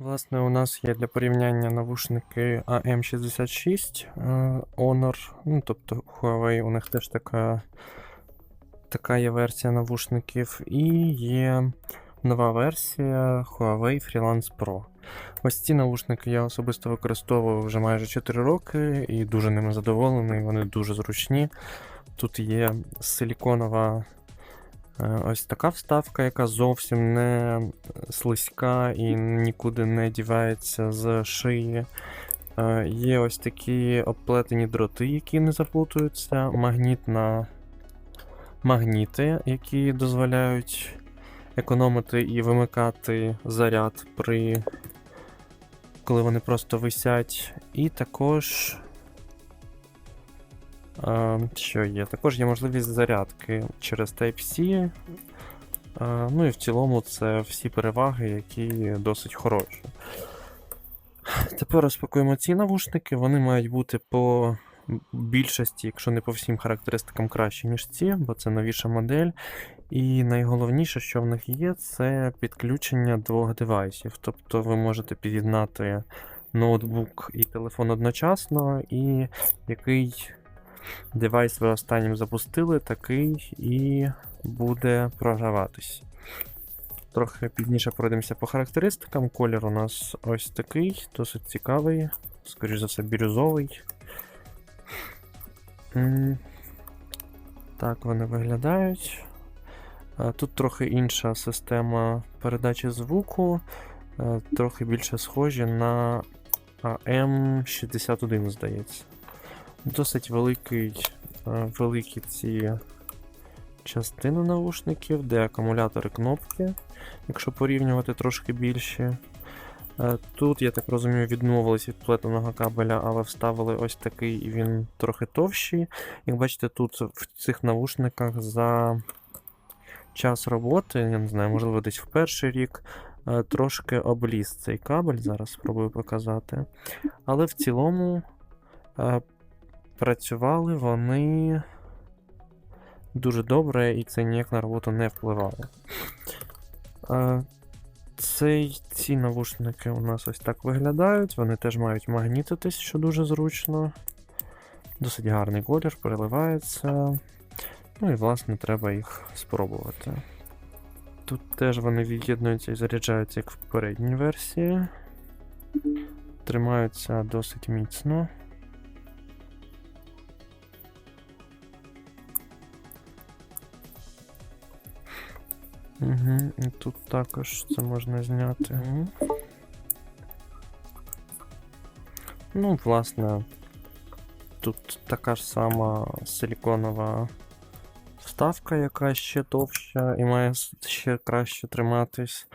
Власне, у нас є для порівняння навушники AM66 е, Honor, ну, тобто Huawei, у них теж така, така є версія навушників, і є нова версія Huawei Freelance Pro. Ось ці навушники я особисто використовую вже майже 4 роки і дуже ними задоволений, вони дуже зручні. Тут є силіконова ось така вставка, яка зовсім не слизька і нікуди не дівається з шиї. Е, Є ось такі обплетені дроти, які не заплутуються, магнітна магніти, які дозволяють економити і вимикати заряд при коли вони просто висять. І також. Що є? Також є можливість зарядки через Type-C. Ну і в цілому це всі переваги, які досить хороші. Тепер розпакуємо ці навушники. Вони мають бути по більшості, якщо не по всім характеристикам краще, ніж ці, бо це новіша модель. І найголовніше, що в них є, це підключення двох девайсів. Тобто ви можете під'єднати ноутбук і телефон одночасно, і який девайс ви останнім запустили, такий і буде програватись. Трохи пізніше пройдемося по характеристикам. Колір у нас ось такий, досить цікавий, скоріш за все, бірюзовий. Так вони виглядають. Е, Тут трохи інша система передачі звуку, е, трохи більше схожі на AM61, здається. Досить великий, е, великі ці частини наушників, де акумулятори кнопки, якщо порівнювати трошки більші. Е, Тут, я так розумію, відмовились від плетеного кабеля, але вставили ось такий, і він трохи товщий. Як бачите, тут в цих навушниках за час роботи, я не знаю, можливо, десь в перший рік, е, трошки обліз цей кабель, зараз спробую показати. Але в цілому е, працювали вони дуже добре, і це ніяк на роботу не впливало. Цей, ці навушники у нас ось так виглядають. Вони теж мають магнітитись, що дуже зручно. Досить гарний колір, переливається. Ну і, власне, треба їх спробувати. Тут теж вони від'єднуються і заряджаються, як в попередній версії. Тримаються досить міцно. Угу, і тут також це можна зняти. Ну, власне, тут така ж сама силіконова вставка, яка ще товща і має ще краще триматись.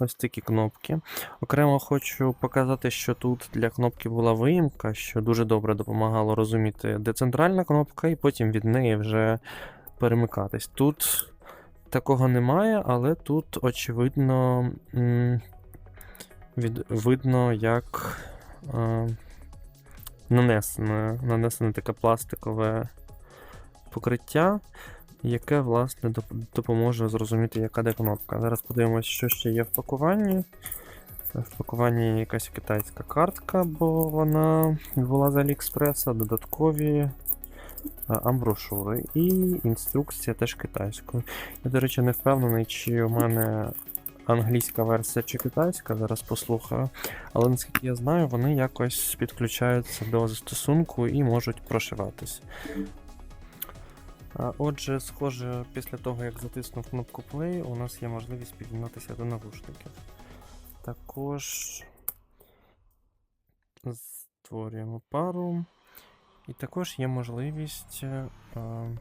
Ось такі кнопки. Окремо хочу показати, що тут для кнопки була виїмка, що дуже добре допомагало розуміти, де центральна кнопка, і потім від неї вже перемикатись. Тут такого немає, але тут, очевидно, від, видно, як е, нанесене, нанесене таке пластикове покриття, яке, власне, допоможе зрозуміти, яка де кнопка. Зараз подивимось, що ще є в пакуванні. В пакуванні якась китайська картка, бо вона була з Аліекспреса, додаткові амброшури і інструкція теж китайською. Я, до речі, не впевнений, чи у мене англійська версія чи китайська, зараз послухаю. Але наскільки я знаю, вони якось підключаються до застосунку і можуть прошиватись. Отже, схоже, після того, як затиснув кнопку Play, у нас є можливість під'єднатися до навушників. Також створюємо пару. І також є можливість, е, е,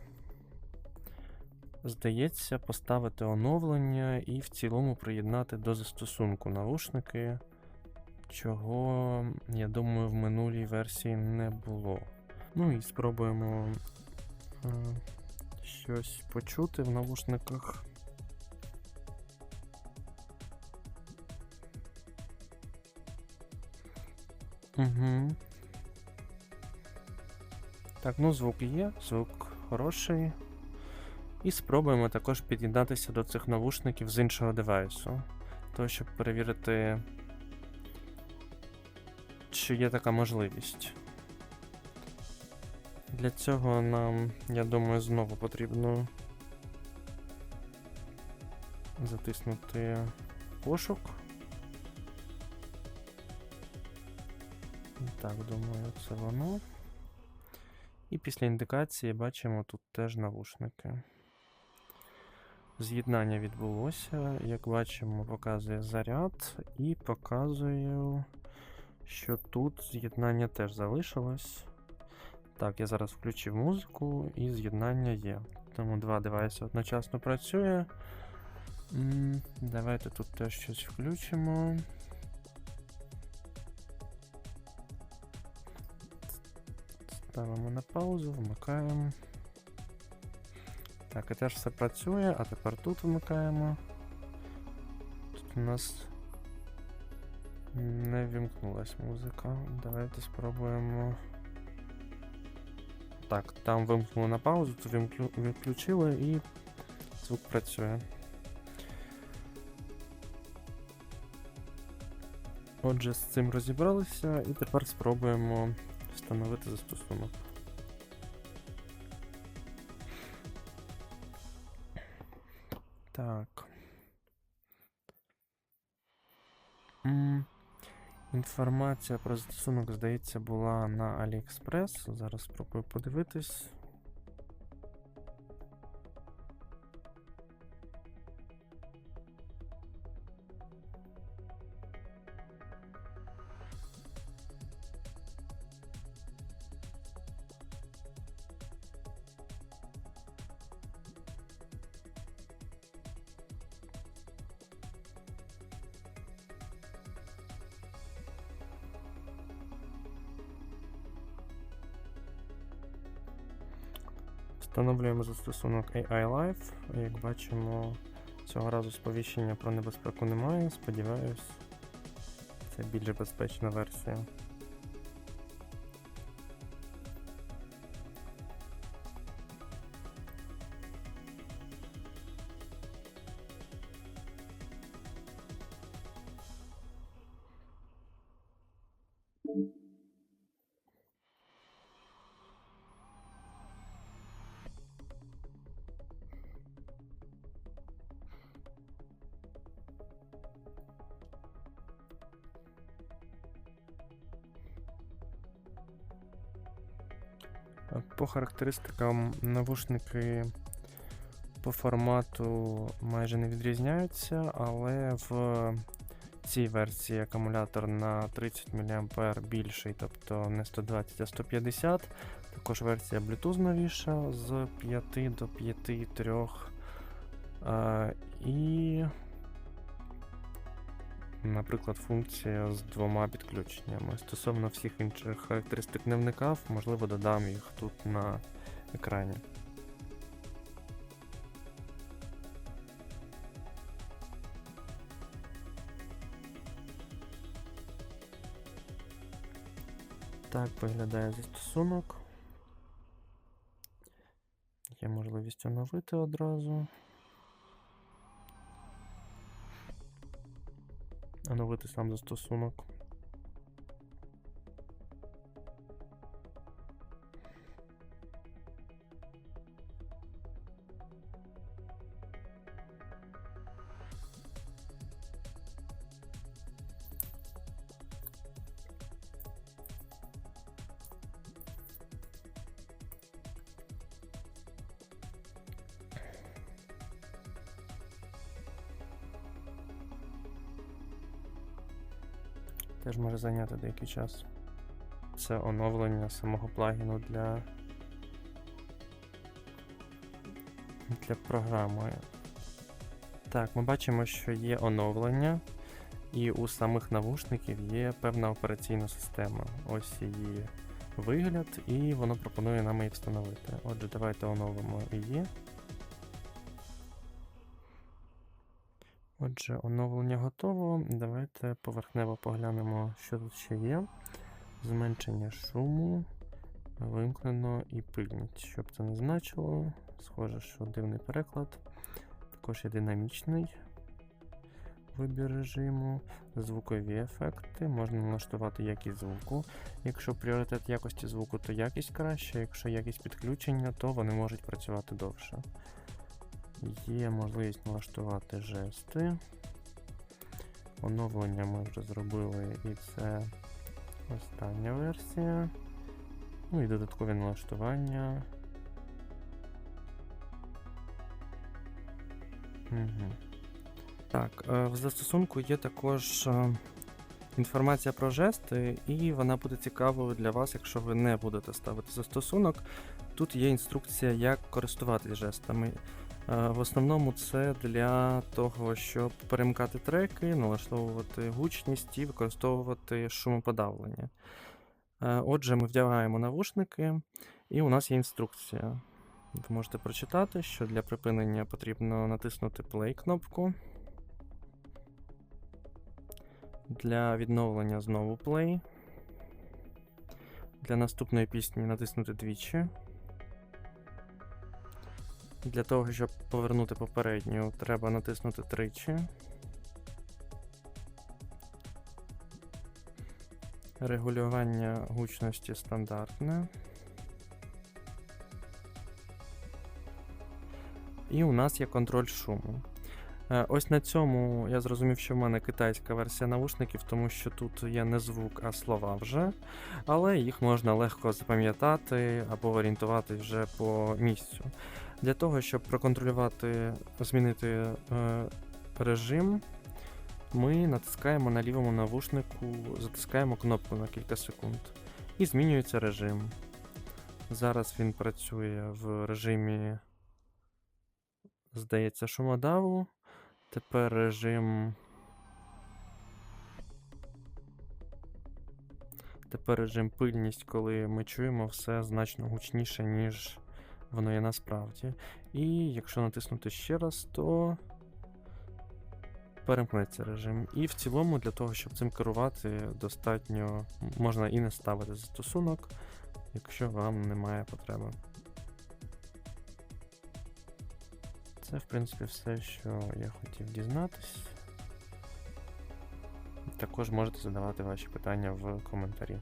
здається, поставити оновлення і в цілому приєднати до застосунку навушники, чого, я думаю, в минулій версії не було. Ну і спробуємо е, щось почути в навушниках. Угу. Так, ну звук є, звук хороший. І спробуємо також під'єднатися до цих навушників з іншого девайсу. Того, щоб перевірити що є така можливість. Для цього нам, я думаю, знову потрібно затиснути пошук. Так, думаю, це воно. І після індикації бачимо тут теж навушники. З'єднання відбулося. Як бачимо, показує заряд і показую, що тут з'єднання теж залишилось. Так, я зараз включив музику і з'єднання є. Тому два девайси одночасно працює. Давайте тут теж щось включимо. Ставимо на паузу, вмикаємо. Так, і теж все працює, а тепер тут вмикаємо. Тут у нас не вімкнулась музика. Давайте спробуємо. Так, там вимкнули на паузу, тут вімкню- відключили і звук працює. Отже, з цим розібралися, і тепер спробуємо встановити застосунок. Так. М, Інформація про застосунок, здається, була на AliExpress. Зараз спробую подивитись. Встановлюємо застосунок AI Live. Як бачимо, цього разу сповіщення про небезпеку немає. Сподіваюсь, це більш безпечна версія. Е, По характеристикам навушники по формату майже не відрізняються, але в цій версії акумулятор на 30 мА більший, тобто не 120, а 150. Також версія Bluetooth новіша з 5 до 5,3. А, і, наприклад, функція з двома підключеннями. Стосовно всіх інших характеристик не вникав, можливо, додам їх тут на екрані. Так виглядає застосунок. Є можливість оновити одразу. Оновити сам застосунок. Теж може зайняти деякий час. Це оновлення самого плагіну для, для програми. Так, ми бачимо, що є оновлення, і у самих навушників є певна операційна система. Ось її вигляд, і воно пропонує нам її встановити. Отже, давайте оновимо її. Отже, оновлення готово. Давайте поверхнево поглянемо, що тут ще є. Зменшення шуму, вимкнено і пильність. Що б це не значило. Схоже, що дивний переклад. Також є динамічний. вибір режиму, звукові ефекти, можна налаштувати якість звуку. Якщо пріоритет якості звуку, то якість краще, якщо якість підключення, то вони можуть працювати довше. Є можливість налаштувати жести. Оновлення ми вже зробили, і це остання версія. Ну і додаткові налаштування. Угу. Так, е, в застосунку є також е, інформація про жести, і вона буде цікавою для вас, якщо ви не будете ставити застосунок. Тут є інструкція, як користуватись жестами. Е, В основному це для того, щоб перемикати треки, налаштовувати гучність і використовувати шумоподавлення. Е, Отже, ми вдягаємо навушники, і у нас є інструкція. Ви можете прочитати, що для припинення потрібно натиснути play кнопку. Для відновлення знову play. Для наступної пісні натиснути двічі. Для того, щоб повернути попередню, треба натиснути тричі. Регулювання гучності стандартне. І у нас є контроль шуму. Е, Ось на цьому я зрозумів, що в мене китайська версія навушників, тому що тут є не звук, а слова вже. Але їх можна легко запам'ятати або орієнтувати вже по місцю. Для того, щоб проконтролювати, змінити е, режим, ми натискаємо на лівому навушнику, затискаємо кнопку на кілька секунд. І змінюється режим. Зараз він працює в режимі, здається, шумодаву. Тепер режим. Тепер режим пильність, коли ми чуємо все значно гучніше, ніж воно є насправді. І якщо натиснути ще раз, то перемкнеться режим. І в цілому, для того, щоб цим керувати, достатньо можна і не ставити застосунок, якщо вам немає потреби. Це, в принципі, все, що я хотів дізнатись. Також можете задавати ваші питання в коментарі.